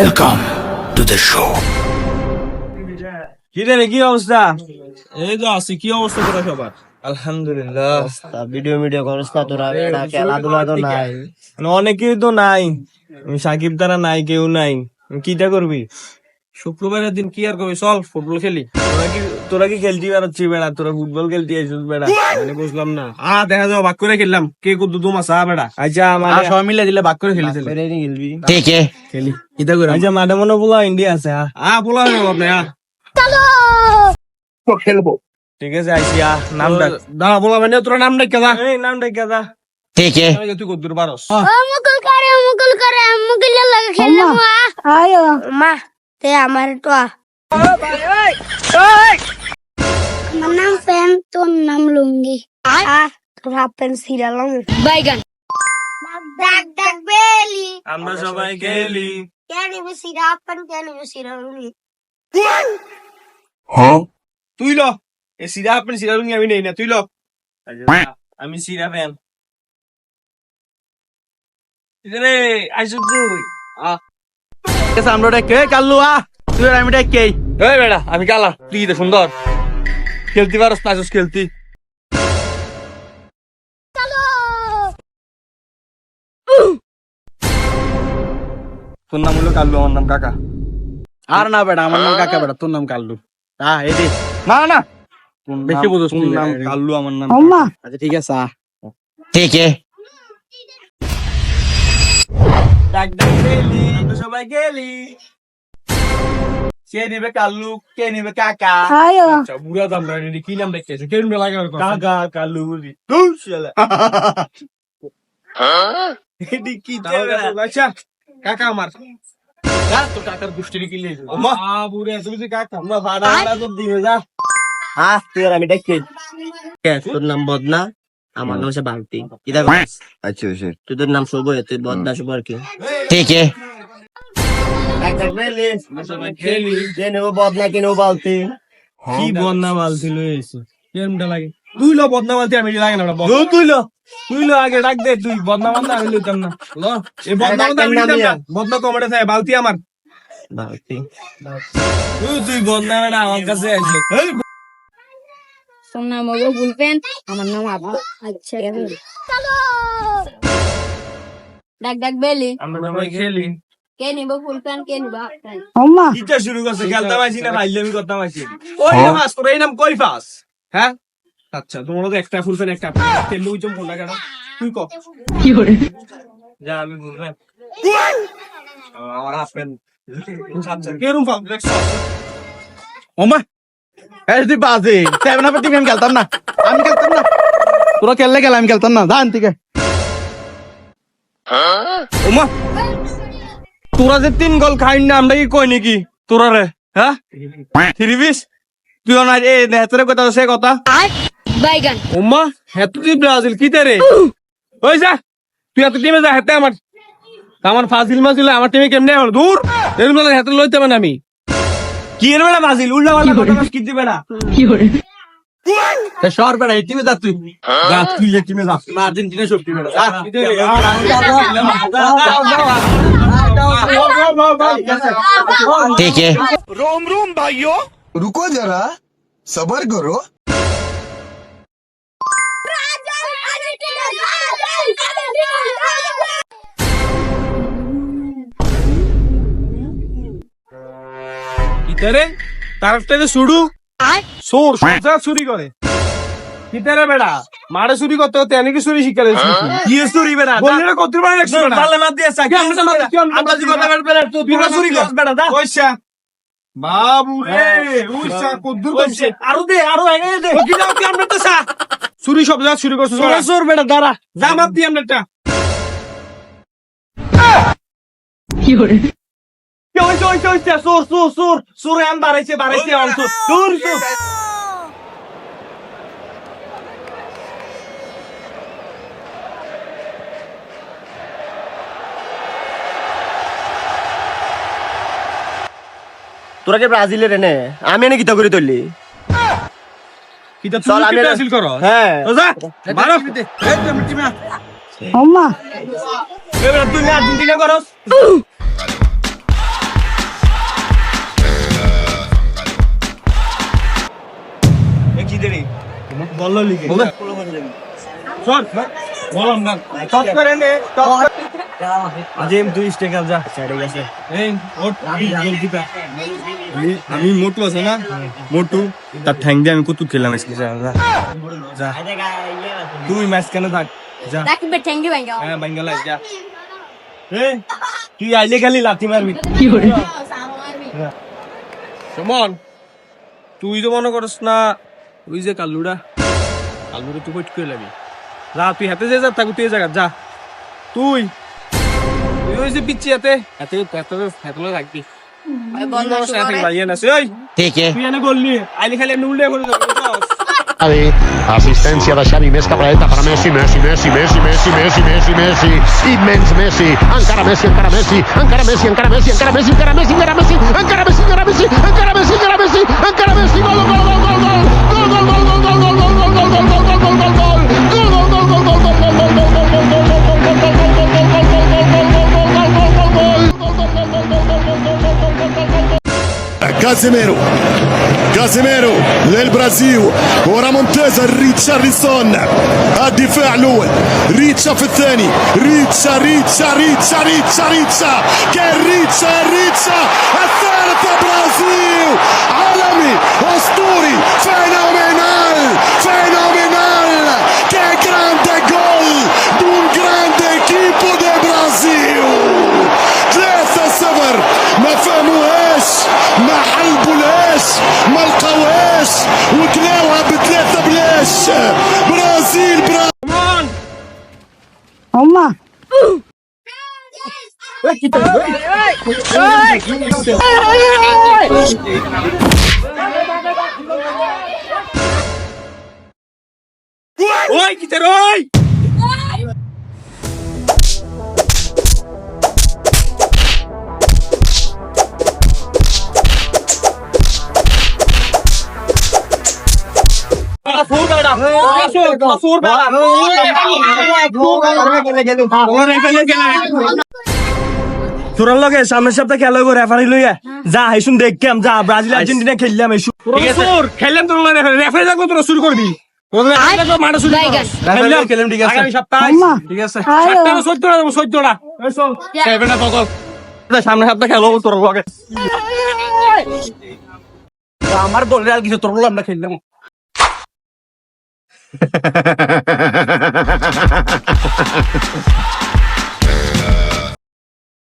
Welcome to the show. কি রে কি অবস্থা? এই তো আছি কি অবস্থা তোরা সবার? আলহামদুলিল্লাহ। ভিডিও ভিডিও করস না তোরা এটা খেলাধুলা তো নাই। মানে অনেকেই তো নাই। সাকিব তারা নাই কেউ নাই। কিটা করবি? শুক্রবারের দিন কি আর করবি চল ফুটবল খেলি। তোরা কি তোরা খেলতে বেড়াচ্ছি বেড়া তোরা ফুটবল খেলতে আইসুস বেড়া। মানে বুঝলাম না। আ দেখা যাও বাক করে খেললাম। কে কত দুম আসা বেড়া। আচ্ছা আমার সবাই মিলে দিলে বাক করে খেলি খেলবি ঠিক আছে খেলি। কিটা করে। আচ্ছা ম্যাডাম মনে বলা ইন্ডিয়া আছে আ। বলা হয়ে বাপ না চলো। খেলব। ঠিক আছে আইছি আ। নাম ডাক। দা বলা মানে তোর নাম ডাক কেদা এই নাম ডাক কেদা ঠিক আছে তুই কত দূর পারস মুকুল করে মুকুল করে মুকুল লাগা খেললাম আয়ো। মা। তে আমার তো আমার নাম ফ্যান তোর নাম লুঙ্গি। আ তোর হাফ প্যান্ট সিরা লঙ্গি। বাইগান। ডাক ডাক বেলি। আমরা সবাই খেলি কে নিবে সিরা হাফ প্যান্ট কে নিবে সিরা লুঙ্গি? हाँ তুই ল। এ সিরা আপনি সিরা লুঙ্গি আমি নেই না তুই ল। আমি সিরা ফ্যান রে আইসু তুই আ আমরা আ তুই আর আমি ডেকে এই বেড়া আমি কালা। তুই তো সুন্দর। খেলতে পারস না খেলতি। তোর নাম হলো কাল্লু আমার নাম কাকা। আর না বেটা আমার নাম কাকা বেটা তোর নাম কাল্লু। আ এদি না না। বেশি বুঝছ তোর নাম কাল্লু আমার নাম আচ্ছা ঠিক আছে আ ठीक ডাক ডাক গেলি সবাই গেলি। কে নিবে কাল্লু কে নিবে কাকা? আয়ো আচ্ছা বুড়া দাম না কি নাম দেখতেছে কে নিবে লাগে কাকা কাল্লু বুঝি তুই শালা। এডি কি আচ্ছা কাকা আমার। তো কাকার গুষ্টির কি মা বুড়ে তুমি যে কাকা? মা ভাড়া ভাড়া তো দিবে যা। আ তুই আমি ডেকে তোর নাম বদনা? আমার নাম হচ্ছে বালতি। আচ্ছা আচ্ছা। তোদের নাম শুভ তুই বদনা শুভ আর কি? ঠিক বদনা কেন বালতি। হ্যাঁ, কি বদনা বালতি কেমটা লাগে? তুই লো বদনা বালতি আমি লাগে না তুই লো। তুই লো আগে ডাক দে তুই বদনা বালতি আমি লইতাম না। ল। এই বদনা আমি না বদনা থাকে বালতি আমার। বালতি। তুই তুই বদনা মানে আমার কাছে আইছো তোর নাম হলো বুলপেন আমার নাম আবু আচ্ছা ডাক ডাক বেলি। আমরা সবাই খেলি। কে নিব ফুল প্যান্ট কে নিব শুরু করছে খেলতাম আইছি না ভাইলামি করতাম আইছি ওই ফাস তোর? এই নাম কই ফাস হ্যাঁ? আচ্ছা তোমার তো একটা ফুল ফ্যান একটা তেল লুই জম ফোনটা কেন? তুই ক। কি করে? যা আমি বুঝলাম আমার হাফ কেরম ফাল দেখছ? ওমা এই তুই বাজে সেভেন আপের টিম আমি খেলতাম না। আমি খেলতাম না। তোরা খেললে গেলে আমি খেলতাম না। জান থেকে ওমা তোরা যে তিন গোল খাইন না আমরা কি কই নাকি? তোরা রে হ্যাঁ? থ্রি পিস তুই না এ নেতরে কথা সে কথা। বাইগান। ওমা হেতু তুই ব্রাজিল কি রে? ওই যা তুই এত টিমে যা হেতে আমার আমার ফাজিল মাজিল আমার টিমে কেমনে দূর! এরকম হেতে লইতে মানে আমি। কি এর বেড়া ফাজিল উল্টা পাল্টা কথা কি দিবে বেড়া শহর বেড়া এই টিমে যা তুই যা তুই এই টিমে যা আর্জেন্টিনা সব টিমে ठीक है रोम रोम भाइयों रुको जरा सबर करो কিতারে তারটারে শুড়ু। সোর সোজা চুরি করে। কিতারে বেড়া মারে চুরি করতে করতে এনে কি চুরি শিখালে কি চুরি বেড়া? বললে কত বার রাখছ বেড়া? তালে মার দিয়ে সাকি আমরা মার কি আমরা জি কথা বেড়া? তুই বিনা চুরি কর। বেড়া দা পয়সা বাবু রে উইসা কদ্দুর কইছে আরও দে আরও এনে দে। কি দাও কি আমরা তো সা চুরি সব যা শুরু করছ সোর সোর বেড়া দাঁড়া। যা মাপ দি আমরা কি হইছে হইছে হইছে সোর সোর সোর সোর এম বাড়াইছে বাড়াইছে অন্ত দূর সোর তোরা কি ব্রাজিলের এনে? আমি এনে কিতা করে তুললি চল, আমি কি করো? হ্যাঁ। মারো। এবার তুই আর্জেন্টিনা করস বলল লিখে। চল বললাম না। টপ করে নে টপ আজিম তুই স্টেকার যা। ছেড়ে গেছে। এই ওট গোলকিপার আমি আমি মোটু আছে না? মোটু। তার ঠ্যাং দিয়ে আমি কত খেলাম আজকে। যা যা। তুই ম্যাচ কেন থাক? যা। রাখবে থ্যাংক ইউ ভাইয়া হ্যাঁ যা তুই আইলে খালি লাথি মারবি। সুমন তুই তো মনে করস না ওই যে কাল্লুটা আলমুরে তুই কইট কইলাবি যা তুই হাতে যে যা থাকু তুই জায়গা যা তুই তুই ওই যে বিচ্ছি হাতে হাতে হাতে হাতে থাকবি Asistencia de Xavi més cap a dreta per Messi, Messi, Messi, Messi, Messi, Messi, Messi, Messi, immens Messi, encara Messi, encara Messi, encara Messi, encara Messi, encara Messi, encara Messi, encara Messi, encara Messi, encara Messi, encara Messi, encara Messi, encara Messi, gol, gol, gol, gol, gol. Casemiro كازيميرو للبرازيل ورا ممتازة ريتشارلسون الدفاع الأول ريتشا في الثاني ريتشا ريتشا ريتشا ريتشا ريتشا كان ريتشا ريتشا الثالث برازيل عالمي أسطوري فينومينال ما فهموهاش ما حلبولهاش ما لقاوهاش وكلاوها بثلاثة بلاش برازيل برازيل هما. তোর লগে সামনের সপ্তাহে খেলা গো referee লইয়া যা হাইসুন দেখলাম যা Brazil Argentina খেললাম খেললাম তোর রেফারি তোরা শুরু করবি সামনে আমার দলের আর কিছু তোর আমরা খেললাম। ハハハハ